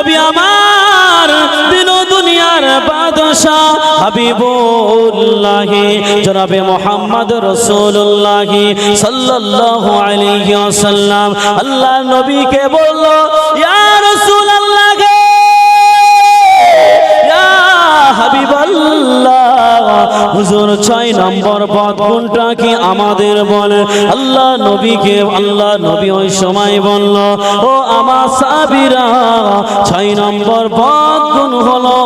নবী আমার দিন দুনিয়ার বাদশা হাবিবুল্লাহি, জনাবে মোহাম্মদ রাসূলুল্লাহি সাল্লাল্লাহু আলাইহি ওয়াসাল্লাম। আল্লাহ নবীকে বলল, ইয়া রাসূলুল্লাহ গো, ইয়া হাবিবাল্লাহ হুজুর ছয় নম্বর পদ কোনটা কি আমাদের বলে? আল্লাহ নবীকে, আল্লাহ নবী ওই সময় বলল, ও আমার সাবিরা ছয় নম্বর পদ গুণ হলো?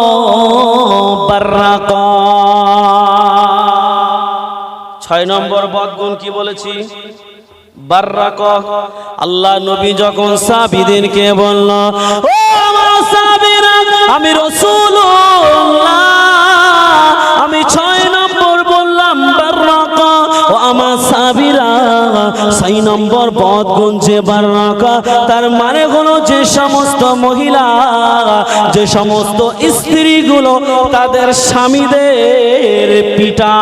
বার্রাকা। ছয় নম্বর বদগুণ কি বলেছি? বার্রাক। আল্লাহ নবী যখন সাবিদেরকে বলল, ও আমার সাবিরা আমি রসুল্লাহ ছয় নম্বর পদ গুনছে বার্রাকা তার মানে হলো যে সমস্ত মহিলা, যে সমস্ত স্ত্রীগুলো তাদের স্বামীদের পিতা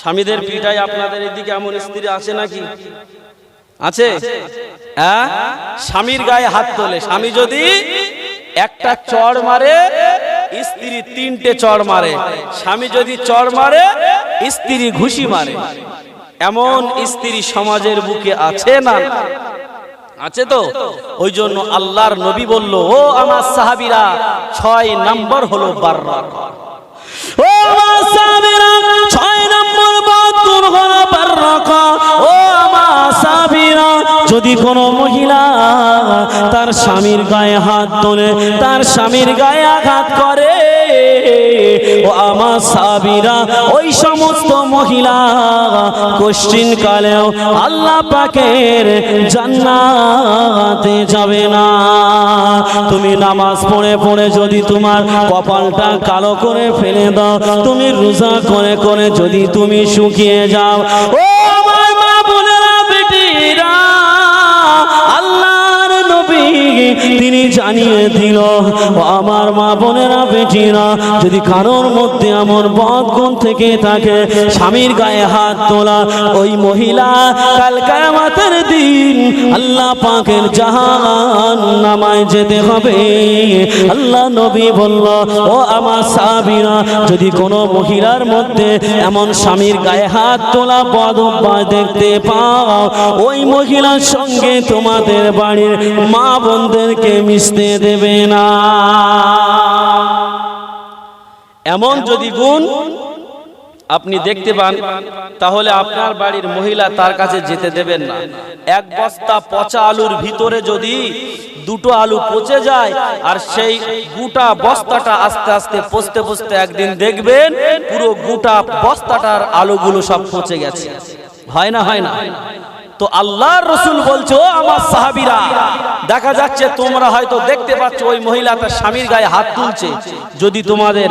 স্বামীদের পিঠায় আপনাদের এদিকে এমন স্ত্রী আছে নাকি? আছে? স্বামীর গায়ে হাত তোলে। স্বামী যদি একটা চড় মারে, স্ত্রী তিনটে চড় মারে। স্বামী যদি চড় মারে স্ত্রী ঘুষি মারে এমন স্ত্রী সমাজের বুকে আছে না? আছে তো? ওই জন্য আল্লাহর নবী বলল ও আমার সাহাবিরা ছয় নম্বর হলো বার্রা ও আমার সাহাবীরা, ছয় নম্বর বাহাত্তর হলো বার্রাকা। ও আমার সাহাবীরা, যদি কোনো মহিলা তার স্বামীর গায়ে হাত তোলে তার স্বামীর গায়ে আঘাত করে ও আমার সাবিরা ওই সমস্ত মহিলা কোশ্চিন কালেও আল্লাহ পাকের জান্নাতে যাবে না। তুমি নামাজ পড়ে পড়ে যদি তোমার কপালটা কালো করে ফেলে দাও, তুমি রোজা করে করে যদি তুমি শুকিয়ে যাও, ও তিনি জানিয়ে দিল আমার মা বোনেরা, বেটিরা, যদি কারোর মধ্যে এমন বদগুণ থেকে থাকে, স্বামীর গায়ে হাত তোলা ওই মহিলা, কাল কায়ামাতের দিন আল্লাহ পাকের জাহান নামায় যেতে হবে। আল্লাহ নবী বলল, ও আমার সাবিরা যদি কোনো মহিলার মধ্যে এমন স্বামীর গায়ে হাত তোলা পদ অভ্যাস দেখতে পাও, ওই মহিলার সঙ্গে তোমাদের বাড়ির মা বোনদেরকে মিশতে দেবে না। এমন যদি গুণ আপনি দেখতে পান, তাহলে আপনার বাড়ির মহিলা তার কাছে যেতে দেবেন না। এক বস্তা পচা আলুর ভিতরে যদি দুটো আলু পচে যায়, আর সেই গোটা বস্তাটা আস্তে আস্তে পচতে পচতে একদিন দেখবেন, পুরো গোটা বস্তাটার আলুগুলো সব পচে গেছে। হয় না হয় না? তো আল্লাহর রসুল বলছো, "ও আমার সাহাবিরা, দেখা যাচ্ছে তোমরা হয়তো দেখতে পাচ্ছ ওই মহিলা তার স্বামীর গায়ে হাত তুলছে। যদি তোমাদের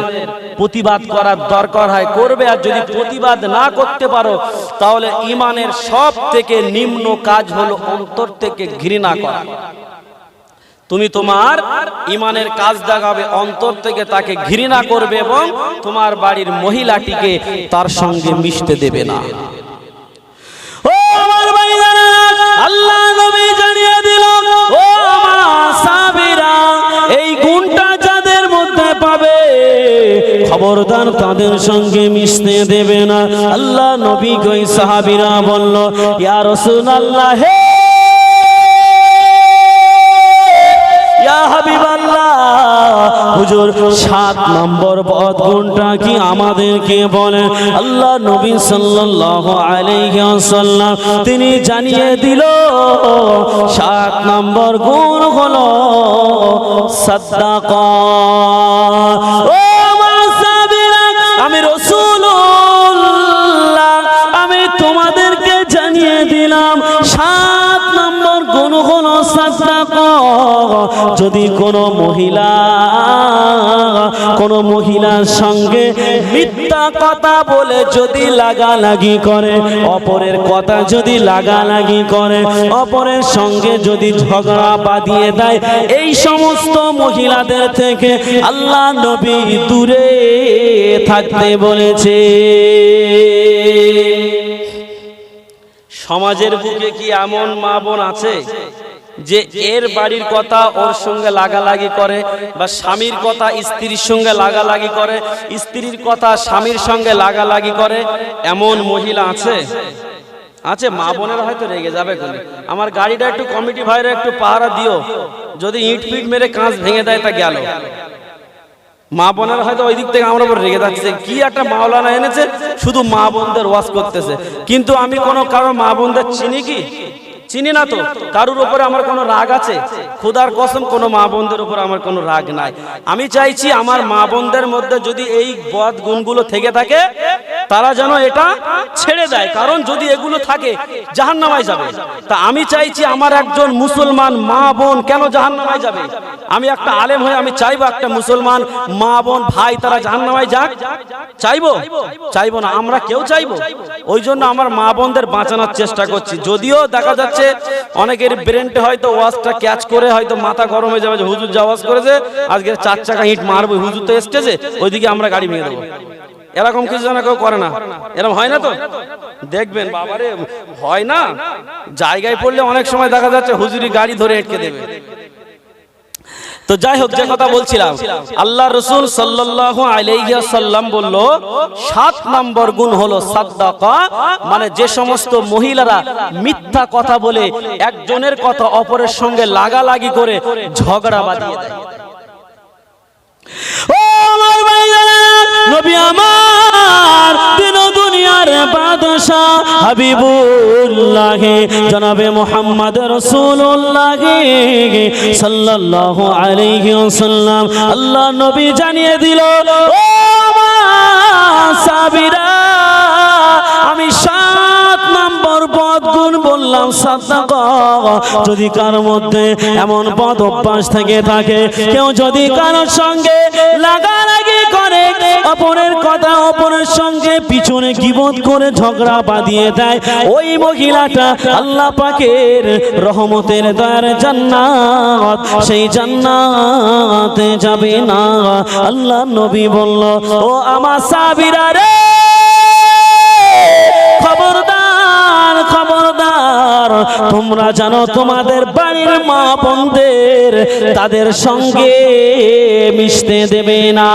প্রতিবাদ করার দরকার হয়, করবে। আর যদি প্রতিবাদ না করতে পারো, তাহলে ইমানের সব থেকে নিম্ন কাজ হলো অন্তর থেকে ঘৃণা করা। তুমি তোমার ইমানের কাজ দেখাবে, অন্তর থেকে তাকে ঘৃণা করবে এবং তোমার বাড়ির মহিলাটিকে তার সঙ্গে মিশতে দেবে না ও আমার ভাইজানেরা, আল্লাহ নবী জানিয়ে দিল ও আমার সাহাবীরা, এই গুণটা যাদের মধ্যে পাবে খবরদার তাদের সঙ্গে মিশতে দেবে না। আল্লাহ নবী কই সাহাবীরা বলল ইয়া হে সাত নম্বর কি আমাদেরকে আল্লাহ নবী তিনি জানিয়ে দিল সাত নম্বর গুণ হলো সাদাকা। যদি কোনো মহিলা, কোনো মহিলার সঙ্গে মিথ্যা কথা বলে যদি লাগালাগি করে, অপরের কথা যদি লাগালাগি করে, অপরের সঙ্গে যদি ঝগড়া বাঁধিয়ে দেয়, এই সমস্ত মহিলাদের থেকে আল্লাহ নবী দূরে থাকতে বলেছে। সমাজের বুকে কি এমন মা বোন আছে? যে এর বাড়ির কথা ওর সঙ্গে লাগালাগি করে বা স্বামীর কথা স্ত্রীর সঙ্গে লাগালাগি করে স্ত্রীর কথা স্বামীর সঙ্গে লাগালাগি করে এমন মহিলা আছে? আছে। মা বোনেরা হয়তো রেগে যাবে আমার গাড়িটা একটু কমিটি ভাইরা একটু পাহারা দিও। যদি ইট পিট মেরে কাঁচ ভেঙে দেয় তা গেল। মা বোনেরা হয়তো ওই দিক থেকে আমরা উপর রেগে যাচ্ছে। কি একটা মাওলানা এনেছে? শুধু মা বোনদের ওয়াশ করতেছে। কিন্তু আমি কোনো কারও মা বোনদের চিনি কি? চিনি না তো? কারুর উপরে আমার কোনো রাগ আছে? খুদার কসম, কোনো মা বোনদের উপর আমার কোনো রাগ নাই। আমি চাইছি আমার মা বোনদের মধ্যে যদি এই বদ গুণগুলো থেকে থাকে, তারা যেন এটা ছেড়ে দেয়। কারণ যদি এগুলো থাকে, জাহান্নামায় যাবে। তা আমি চাইছি আমার একজন মুসলমান মা বোন কেন জাহান্নামায় যাবে? আমি একটা আলেম হয়ে আমি চাইব একটা মুসলমান মা বোন ভাই তারা জাহান্নামায় যাক। চাইব? চাইব না, আমরা কেউ চাইব? ওই জন্য আমার মা বোনদের বাঁচানোর চেষ্টা করছি। যদিও দেখা যাচ্ছে অনেকের ব্রেনটা হয়তো ওয়াজটা ক্যাচ করে, হয়তো মাথা গরম হয়ে যাবে, যে হুজুর যা ওয়াজ করেছে, আজকে চার চাকা হিট মারবো, হুজুর তো এসতেছে ওইদিকে আমরা গাড়ি ভেঙে দেবো। এরকম কিছু যেন কেউ করে না। এরকম হয় না তো? দেখবেন, বাবারে, হয় না? জায়গায় পড়লে অনেক সময় দেখা যাচ্ছে হুজুরি গাড়ি ধরে আটকে দেবে। তো যাই হোক যে কথা বলছিলাম, আল্লাহ রসুল সাল্লাম বলল, সাত নম্বর গুণ হলো মানে যে সমস্ত মহিলারা মিথ্যা কথা বলে একজনের কথা অপরের সঙ্গে লাগালাগি করে ঝগড়া বাঁধিয়ে দেয়। নবী আমার হাবিবুল্লাহ, জনাবে মোহাম্মদ রসুল্লাহ আল্লাহ নবী জানিয়ে দিল আমি সাত নম্বর পদ গুণ বললাম সাদাকা যদি কার মধ্যে এমন পদ অভ্যাস থেকে থাকে, কেউ যদি কারোর সঙ্গে লাগালাগি অপরের কথা অপরের সঙ্গে পিছনে গিবত করে ঝগড়া বাঁধিয়ে দেয়। ওই মহিলাটা আল্লাহ পাকের রহমতের দয়ার জান্নাত, সেই জান্নাতে যাবে না। আল্লাহ নবী বলল, ও আমার সাবিরা রে, খবরদার খবরদার, তোমরা জানো তোমাদের বাড়ির মা বোনদের তাদের সঙ্গে মিশতে দেবে না।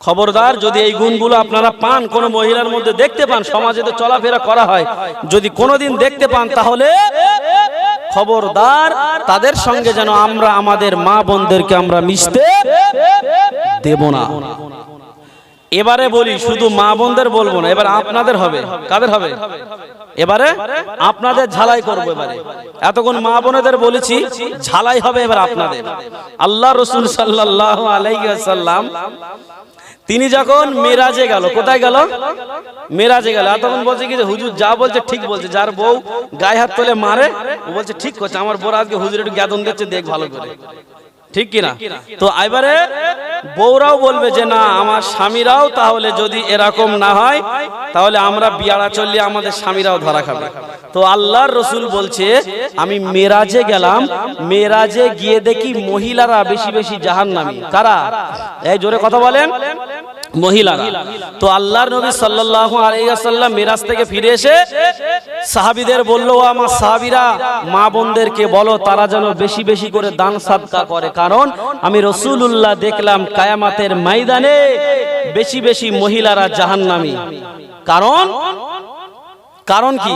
খবরদার, যদি এই গুণগুলো আপনারা পান, কোনো মহিলার মধ্যে দেখতে পান, সমাজে তো চলাফেরা করা হয়, যদি কোনোদিন দেখতে পান, তাহলে খবরদার, তাদের সঙ্গে যেন আমরা, আমাদের মা বোনদেরকে আমরা মিশতে দেব না। এবারে বলি, শুধু মা বোনদের বলব না, এবার আপনাদের হবে। কাদের হবে? এবারে আপনাদের ঝালাই করব এবারে। এতক্ষণ মা বোনেদের বলেছি, ঝালাই হবে এবার আপনাদের। আল্লাহ রসুল সাল্লাহ আলাইসাল্লাম তিনি যখন মেরাজে গেল, কোথায় গেল? মেরাজে গেল। এতক্ষণ বলছে কি হুজুর যা বলছে ঠিক বলছে। যার বউ গায়ে হাত তোলে মারে, ও বলছে, ঠিক করছে, আমার বউ আজকে হুজুর একটু জ্ঞাতন দিচ্ছে, দেখ ভালো করে। ঠিক কিনা? তো এবারে বউরাও বলবে যে না আমার স্বামীরাও তাহলে যদি এরকম না হয় তাহলে আমরা বিয়ারা চললে আমাদের স্বামীরাও ধরা খাবে। তো আল্লাহর রসুল বলছে আমি মেরাজে গেলাম মেরাজে গিয়ে দেখি মহিলারা বেশি বেশি জাহান নামি কারা? এই জোরে কথা বলেন। মহিলারা। তো আল্লাহর নবী সাল্লাল্লাহু আলাইহি ওয়াসাল্লাম মিরাজ থেকে ফিরে এসে সাহাবীদের বলল, "ও আমার সাহাবীরা, মা বোনদেরকে বলো, তারা যেন বেশি বেশি করে দান সাদকা করে। কারণ আমি রাসূলুল্লাহ দেখলাম কায়ামাতের ময়দানে বেশি বেশি মহিলারা জাহান্নামী। কারণ কারণ কি?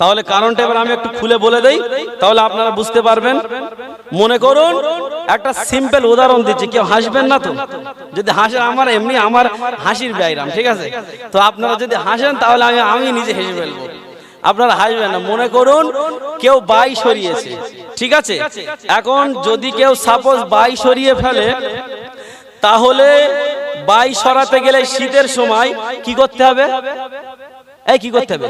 তাহলে কারণটা এবার আমি একটু খুলে বলে দেই, তাহলে আপনারা বুঝতে পারবেন। মনে করুন, একটা সিম্পল উদাহরণ দিচ্ছি, কেউ হাসবেন না তো? যদি হাসেন আমার এমনি আমার হাসির ব্যায়াম, ঠিক আছে? তো আপনারা যদি হাসেন, তাহলে আমি আমি নিজে হেসে ফেলব। আপনারা হাসবেন না। মনে করুন, কেউ বাই সরিয়েছে, ঠিক আছে? এখন যদি কেউ সাপোজ বাই সরিয়ে ফেলে, তাহলে বাই সরাতে গেলে শীতের সময় কি করতে হবে? এই কি করতে হবে?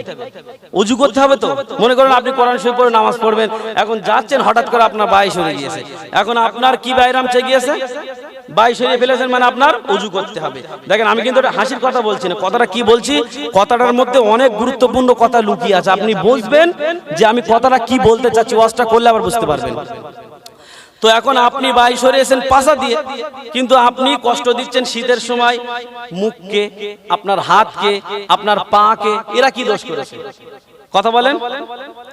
উজু করতে হবে তো। মনে করেন আপনি কোরআন শরীফ পড়ে নামাজ পড়বেন, এখন যাচ্ছেন, হঠাৎ করে আপনার বাই সরে গিয়েছে। এখন আপনার কি বাইরাম চেয়ে গিয়েছে? বাই সরিয়ে ফেলেছেন মানে আপনার উজু করতে হবে। দেখেন, আমি কিন্তু হাসির কথা বলছি না, কথাটা কি বলছি? কথাটার মধ্যে অনেক গুরুত্বপূর্ণ কথা লুকিয়ে আছে। আপনি বুঝবেন যে আমি কথাটা কি বলতে চাচ্ছি, ওয়াজটা করলে আবার বুঝতে পারবেন। তো এখন আপনি বাই সরিয়েছেন পাশা দিয়ে, কিন্তু আপনি কষ্ট দিচ্ছেন শীতের সময়, মুখকে, আপনার হাতকে, আপনার পাকে, এরা কি দোষ করেছে? কথা বলেন।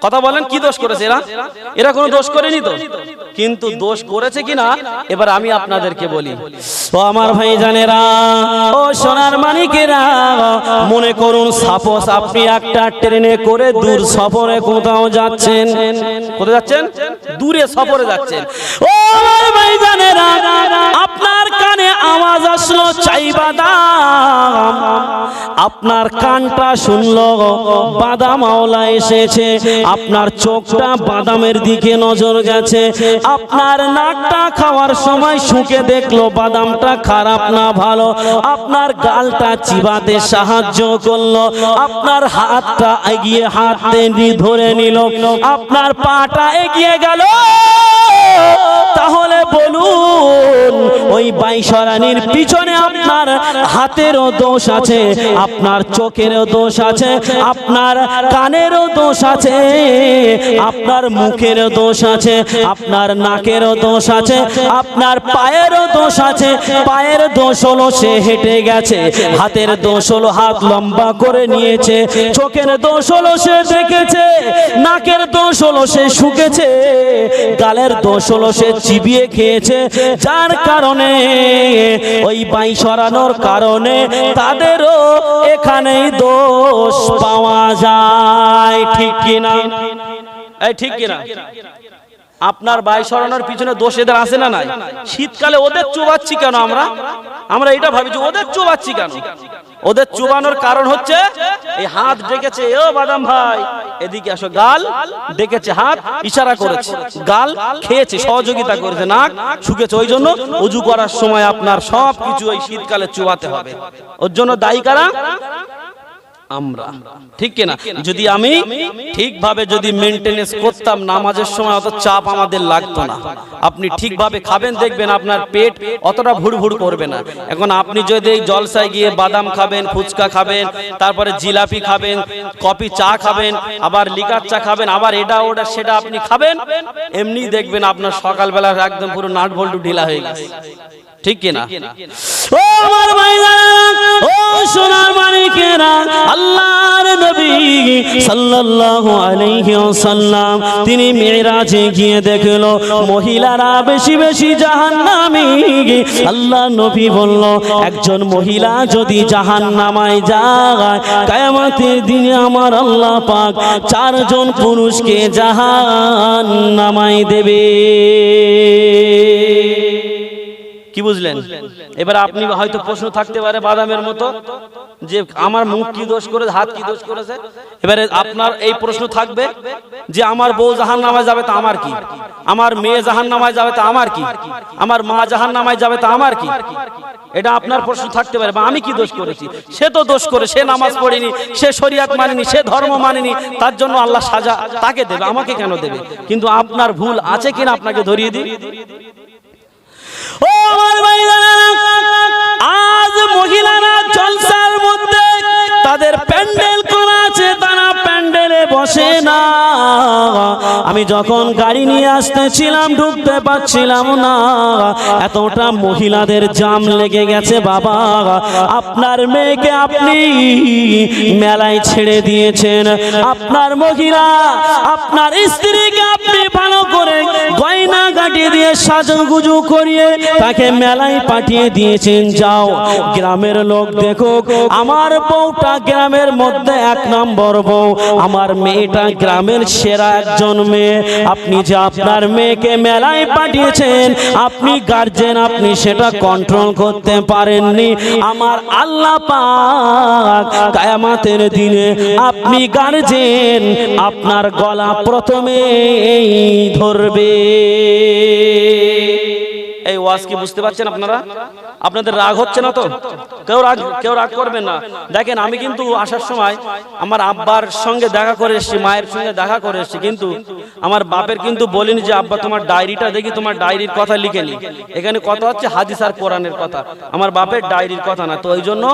কথা বলেন, কি দোষ করেছে এরা? এরা কোনো দোষ করেনি তো? কিন্তু দোষ করেছে কিনা? এবার আমি আপনাদেরকে বলি। ও আমার ভাই জানেরা ও সোনার মানিকেরা, মনে করুন, সাপোজ আপনি একটা ট্রেনে করে দূর সফরে কোথাও যাচ্ছেন। কোথায় যাচ্ছেন? দূরে সফরে যাচ্ছেন। ও আমার ভাই জানেরা আপনার কানে আওয়াজ আসলো চাই বাদাম আপনার কানটা শুনলো, বাদাম আওলা এসেছে। আপনার চোখটা বাদামের দিকে নজর গেছে। আপনার নাকটা খাওয়ার সময় শুকে দেখল, বাদামটা খারাপ না ভালো। আপনার গালটা চিবাতে সাহায্য করল। আপনার হাতটা এগিয়ে হাত ধরে নিল। আপনার পাটা এগিয়ে গেল। তাহলে বলুন, ওই বাইশরানির পিছনে আপনার হাতেরও দোষ আছে, আপনার চোখেরও দোষ আছে, আপনার কানেরও দোষ আছে, আপনার মুখেরও দোষ আছে, আপনার নাকেরও দোষ আছে, আপনার পায়েরও দোষ আছে, পায়ের দোষ হলো সে হেঁটে গেছে, হাতের দোষ হলো হাত লম্বা করে নিয়েছে, চোখের দোষ হলো সে দেখেছে, নাকের দোষ হলো সে শুকেছে, গালের দোষ হলো সে চিবিয়ে খেয়েছে। যার কারণে, ওই বাই সরানোর কারণে তাদেরও এখানেই দোষ পাওয়া যায়। ঠিক কিনা? এই ঠিক কিনা? আপনার বাই সরানোর পিছনে দোষ এদের আসে না নাই? শীতকালে ওদের চুবাচ্ছি কেন আমরা? আমরা এটা ভাবি যে ওদের চুবাচ্ছি কেন? ওদের চুবানোর কারণ হচ্ছে, এই হাত ডেকেছে ও বাদাম ভাই। এদিকে আসো, গাল ডেকেছে হাত, ইশারা করেছে। গাল খেয়েছে, সহযোগিতা করেছে, নাক শুকেছে। ওই জন্য উজু করার সময় আপনার সব কিছু ওই শীতকালে চুবাতে হবে। ওর জন্য দায়ী কারা? আমরা। ঠিক কিনা? যদি আমি ঠিকভাবে যদি মেনটেনেন্স করতাম নামাজের সময়, অত চাপ আমাদের লাগতো না। আপনি ঠিকভাবে খাবেন, দেখবেন আপনার পেট অতটা ভুড়ভুড় করবে না। এখন আপনি যদি এই জলসায় গিয়ে বাদাম খাবেন, ফুচকা খাবেন, তারপরে জিলাপি খাবেন, কফি চা খাবেন, আবার লিকার চা খাবেন, আবার এটা, ওটা, সেটা আপনি খাবেন এমনি দেখবেন আপনার সকালবেলা একদম পুরো নাট ভল্টু ঢিলা হয়ে গেছে। ঠিক কিনা? ও আমার ভাইরা ও সোনার মানিকেরা আল্লাহর নবী সাল্লাল্লাহু আলাইহি ওয়াসাল্লাম তিনি মিরাজে গিয়ে দেখল মহিলারা বেশি বেশি জাহান্নামী। আল্লাহ নবী বলল একজন মহিলা যদি জাহান্নামায় যায় কিয়ামতের দিনে আমার আল্লাহ পাক চারজন পুরুষকে জাহান্নামায় দেবে। কি বুঝলেন? এবার আপনি হয়তো প্রশ্ন থাকতে পারে বাদামের মতো যে আমার মুখ কি দোষ করেছে হাত কি দোষ করেছে? এবারে আপনার এই প্রশ্ন থাকবে যে আমার বউ জাহান নামায় যাবে তা আমার কি? আমার মেয়ে জাহান নামায় যাবে তা আমার কি? আমার মা জাহান নামায় যাবে তা আমার কি? এটা আপনার প্রশ্ন থাকতে পারে, বা আমি কি দোষ করেছি? সে তো দোষ করে, সে নামাজ পড়েনি, সে শরিয়াত মানেনি, সে ধর্ম মানেনি, তার জন্য আল্লাহ সাজা তাকে দেবে, আমাকে কেন দেবে? কিন্তু আপনার ভুল আছে কিনা আপনাকে ধরিয়ে দিই। ও আমার ভাইরা আজ মহিলারা জলসার মধ্যে তাদের প্যান্ডেল করা আছে, তারা প্যান্ডেলে বসে না। আমি যখন গাড়ি নিয়ে আসতেছিলাম, ঢুকতে পারছিলাম না। এতটা মহিলাদের জাম লেগে গেছে, বাবা। আপনার মেয়েকে আপনি মেলায় ছেড়ে দিয়েছেন। আপনার মহিলা, আপনার স্ত্রীকে আপনি ভালো করে গয়না গাটি দিয়ে সাজগুজু করিয়ে তাকে মেলায় পাঠিয়ে দিয়েছেন। যাও, গ্রামের লোক দেখো, আমার বউটা গ্রামের মধ্যে এক নম্বর বউ। আমার মেয়েটা গ্রামের সেরা একজন মেয়ে। আপনি যে আপনার মেয়েকে মেলায় পাঠিয়েছেন, আপনি গার্জেন আপনি সেটা কন্ট্রোল করতে পারেননি। আমার আল্লাহ কায়ামাতের দিনে আপনি গার্জেন আপনার গলা প্রথমে ধরবে। এই ওয়াজ কি বুঝতে পারছেন আপনারা? আপনাদের রাগ হচ্ছে না তো? কেউ রাগ কেউ রাগ করবেন না। দেখেন, আমি কিন্তু আসার সময় আমার আব্বার সঙ্গে দেখা করে এসেছি, মায়ের সঙ্গে দেখা করে এসেছি, কিন্তু আমার বাপের কিন্তু বলিনি যে, আব্বা, তোমার ডায়েরিটা দেখি, তোমার ডায়েরির কথা লিখে নি। এখানে কথা হচ্ছে হাদিস আর কোরআনের কথা। আমার বাপের ডায়েরির কথা না, তো ওই জন্য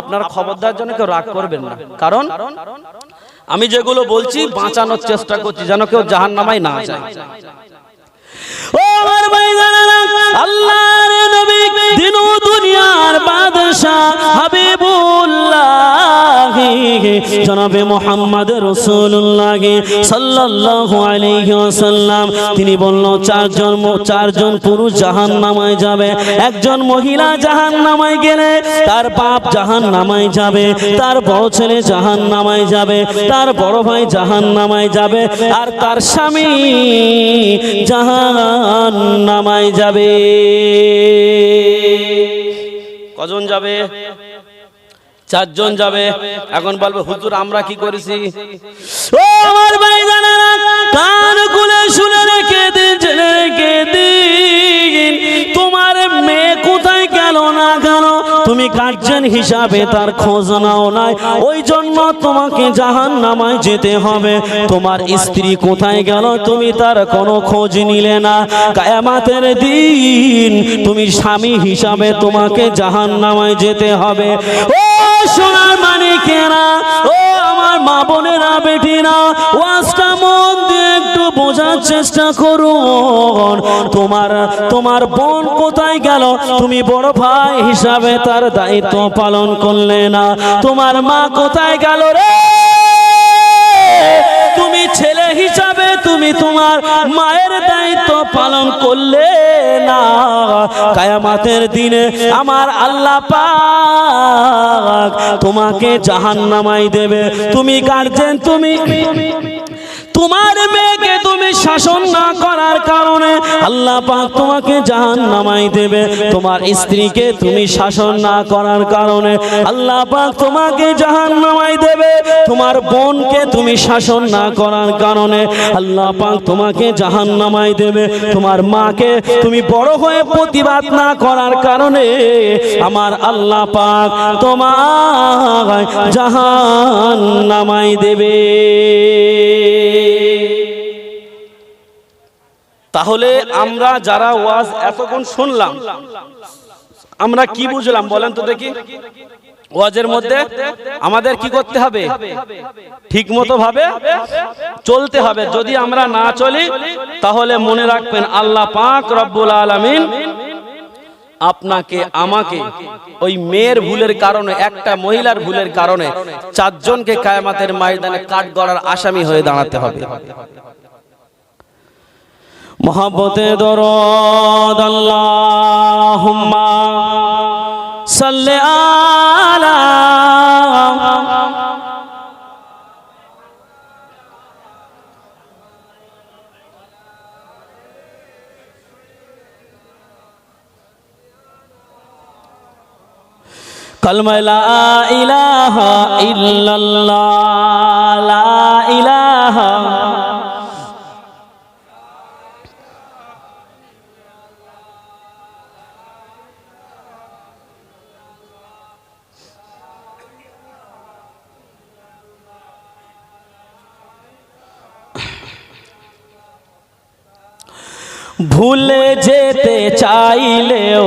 আপনার খবরদার জন্য কেউ রাগ করবেন না। কারণ আমি যেগুলো বলছি, বাঁচানোর চেষ্টা করছি, যেন কেউ জাহান নামায় না যায়। ও আমার ভাই আল্লাহর নবী দিন দুনিয়ার তিনি বলল, চারজন চারজন পুরুষ যাবে, একজন মহিলা জাহান নামায় গেলে তার বাপ জাহান নামায় যাবে, তার বড় ছেলে জাহান নামায় যাবে, তার বড় ভাই জাহান নামায় যাবে, আর তার স্বামী জাহান নামায় যাবে। কজন যাবে? চারজন যাবে। এখন বলবে, হুজুর, আমরা কি করেছি? ও আমার ভাই কান খুলে শুনে রেখে দিন রেখে দিন। তোমার গেল না কেন তুমি গার্জেন হিসাবে তার খোঁজ নাও নাই। ওই জন্য তোমাকে জাহান নামায় যেতে হবে। তোমার স্ত্রী কোথায় গেল তুমি তার কোনো খোঁজ নিলে না। কায়ামাতের দিন তুমি স্বামী হিসাবে তোমাকে জাহান নামায় যেতে হবে। ও সোনার মানিকেরা ও মা বোনেরা বেটিরা, ওয়াজটা মন দিয়ে একটু বোঝার চেষ্টা করুন। তোমার তোমার বোন কোথায় গেল? তুমি বড় ভাই হিসাবে তার দায়িত্ব পালন করলে না। তোমার মা কোথায় গেল রে? ছেলে হিসাবে তুমি তোমার মায়ের দায়িত্ব পালন করলে না। কায়ামাতের দিনে আমার আল্লাহ পাক তোমাকে জাহান্নামাই দেবে। তুমি গার্জেন তুমি তোমার মেয়েকে তুমি শাসন না করার কারণে আল্লাহ পাক তোমাকে জাহান নামাই দেবে। তোমার স্ত্রীকে তুমি শাসন না করার কারণে আল্লাহ পাক তোমাকে জাহান নামাই দেবে। তোমার বোনকে তুমি শাসন না করার কারণে আল্লাহ পাক তোমাকে জাহান নামাই দেবে। তোমার মাকে তুমি বড় হয়ে প্রতিবাদ না করার কারণে আমার আল্লাহ পাক তোমার জাহান নামাই দেবে। তাহলে আমরা যারা ওয়াজ এতক্ষণ শুনলাম আমরা কি বুঝলাম বলেন তো দেখি? ওয়াজের মধ্যে আমাদের কি করতে হবে? ঠিক মতো ভাবে চলতে হবে। যদি আমরা না চলি তাহলে মনে রাখবেন আল্লাহ পাক রব্বুল আলামিন আপনাকে, আমাকে, ওই মেয়ের ভুলের কারণে, একটা মহিলার ভুলের কারণে চারজনকে কায়ামাতের ময়দানে কাঠ গড়ার আসামি হয়ে দাঁড়াতে হবে। মহাবতে দরদ সাল্লাহ সাল্লি আলা কলমা লা ইলাহা ইল্লাল্লাহ লা ইলাহা ভুলে যেতে চাইলেও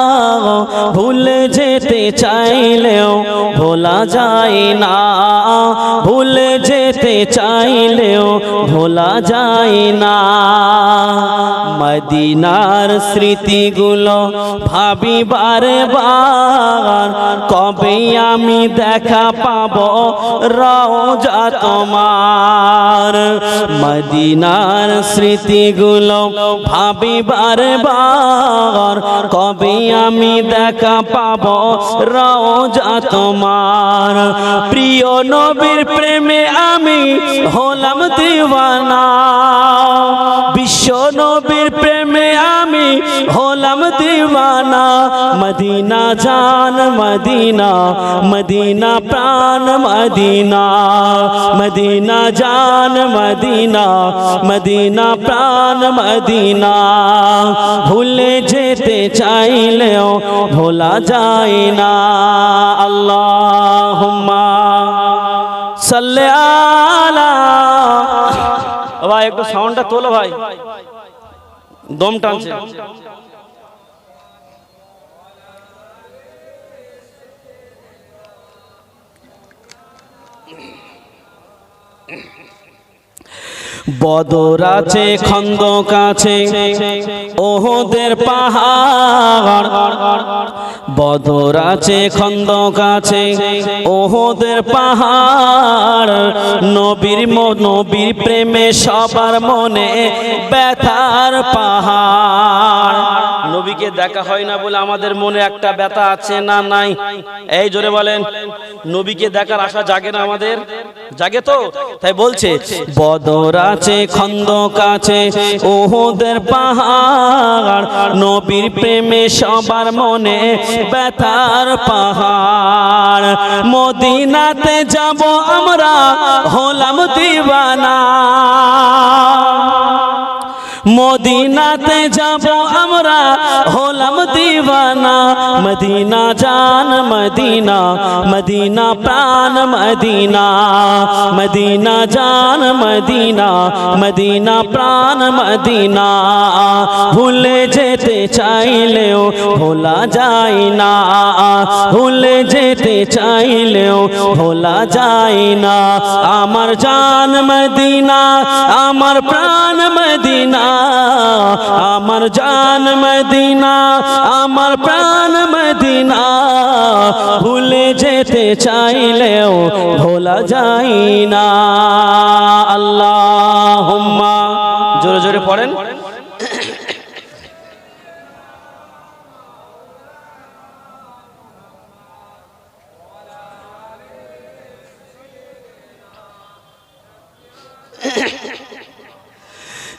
ভুলে যেতে চাইলেও ভোলা যায় না। ভুলে যেতে চাইলেও ভোলা যায় না। মদিনার স্মৃতিগুলো ভাবি বারে কবে আমি দেখা পাব রওজা তোমার? মদিনার স্মৃতিগুলো ভাবি বারে বার কবে আমি দেখা পাব রওজা তোমার। প্রিয় নবীর প্রেমে আমি হলাম দিওয়ানা। বিশ্ব নবীর প্রেমে আমি হলাম দিওয়ানা। মদিনা জান, মদিনা মদিনা প্রাণ, মদিনা। মদিনা জান, মদিনা মদিনা প্রাণ, মদিনা। ভুলে যেতে চাইলেও ভোলা যায় না। আল্লাহ সাল্লে আলা ও ভাই একটু সাউন্ডটা তোলো ভাই। দম টানছে। বদর আছে, খন্দক আছে ওহদের পাহাড়। বদর আছে, খন্দক আছে ওহদের পাহাড়। নবীর নবীর প্রেমে সবার মনে ব্যথার পাহাড়। নবীকে দেখা হয় না বলে আমাদের মনে একটা ব্যথা আছে না নাই? এই জোরে বলেন, নবীকে দেখার আশা জাগে না আমাদের? জাগে তো? তাই বলছে, বদর আছে, খন্দক আছে ওহদের পাহাড়, নবীর প্রেমে সবার মনে ব্যথার পাহাড়। মদিনাতে যাব আমরা হলাম দিবানা মদিনাতে যাব আমরা হলাম দিওয়ানা মদিনা জান মদিনা মদিনা প্রাণ মদিনা মদিনা জান মদিনা মদিনা প্রাণ মদিনা ভুলে যেতে চাইলেও ভোলা যায় না ভুলে যেতে চাইলেও ভোলা যায় না আমার জান মদিনা আমার প্রাণ মদিনা আমার জান মদিনা, আমার প্রাণ মদিনা। ভুলে যেতে চাইলেও ভোলা যায় না। আল্লাহ জোরে জোরে পড়েন।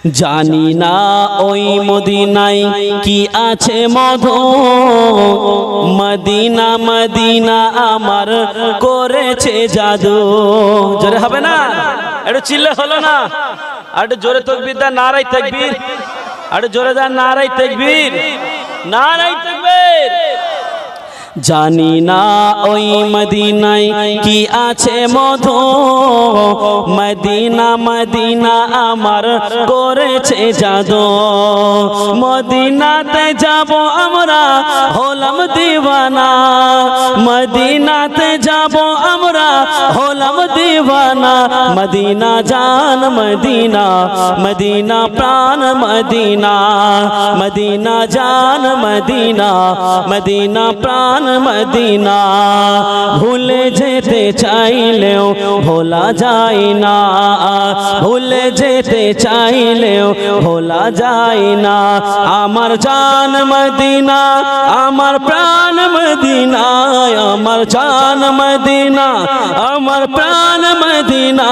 জানি না ওই মদিনাই কি আছে মধু। মদিনা মদিনা আমার করেছে জাদু। জোরে হবে না? একটু চিল্লে হলো না? আর জোরে তকবির দা নারাই থাকবি আর জোরে দা নারাই থাকবি নারাই তকবীর জানি না ওই মদিনায় কি আছে মধু। মদিনা মদিনা আমার করেছে জাদু। মদিনাতে যাব আমরা হলাম দিওয়ানা। মদিনাতে যাব আমরা হলাম দিওয়ানা। মদিনা জান, মদিনা মদিনা প্রাণ, মদিনা। মদিনা জান, মদিনা মদিনা প্রাণ মদিনা, ভুলে যেতে চাইলেও ভোলা যায় না। ভুলে যেতে চাইলেও ভোলা যায় না। আমার জান মদিনা, আমার প্রাণ মদিনা, আমার জান মদিনা, আমার প্রাণ মদিনা।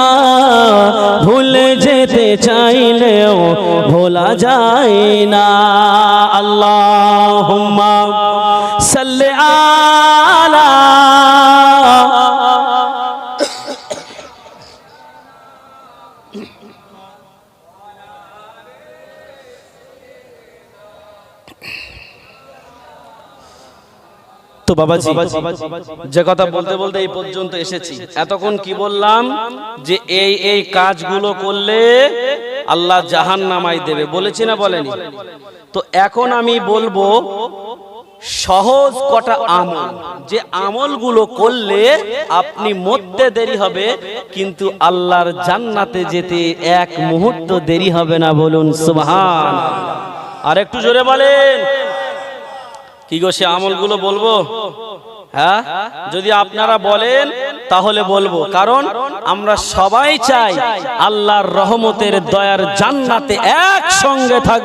ভুলে যেতে চাইলেও ভোলা যায় না। আল্লাহ সাল্লে আলা। তো বাবাজি যে কথা বলতে বলতে এই পর্যন্ত এসেছি। এতক্ষণ কি বললাম? যে এই এই কাজগুলো করলে আল্লাহ জাহান নামাই দেবে। বলেছি না বলেনি? তো এখন আমি বলব সহজ কটা আমল। যে আমলগুলো করলে আপনি মরতে দেরি হবে, কিন্তু আল্লাহর জান্নাতে যেতে এক মুহূর্ত দেরি হবে না বলুন, সুবহান। আর একটু জোরে বলেন। কি গো সে আমলগুলো বলব? হ্যাঁ? যদি আপনারা বলেন, তাহলে বলব। কারণ আমরা সবাই চাই আল্লাহর রহমতের দয়ার জান্নাতে একসঙ্গে থাকব।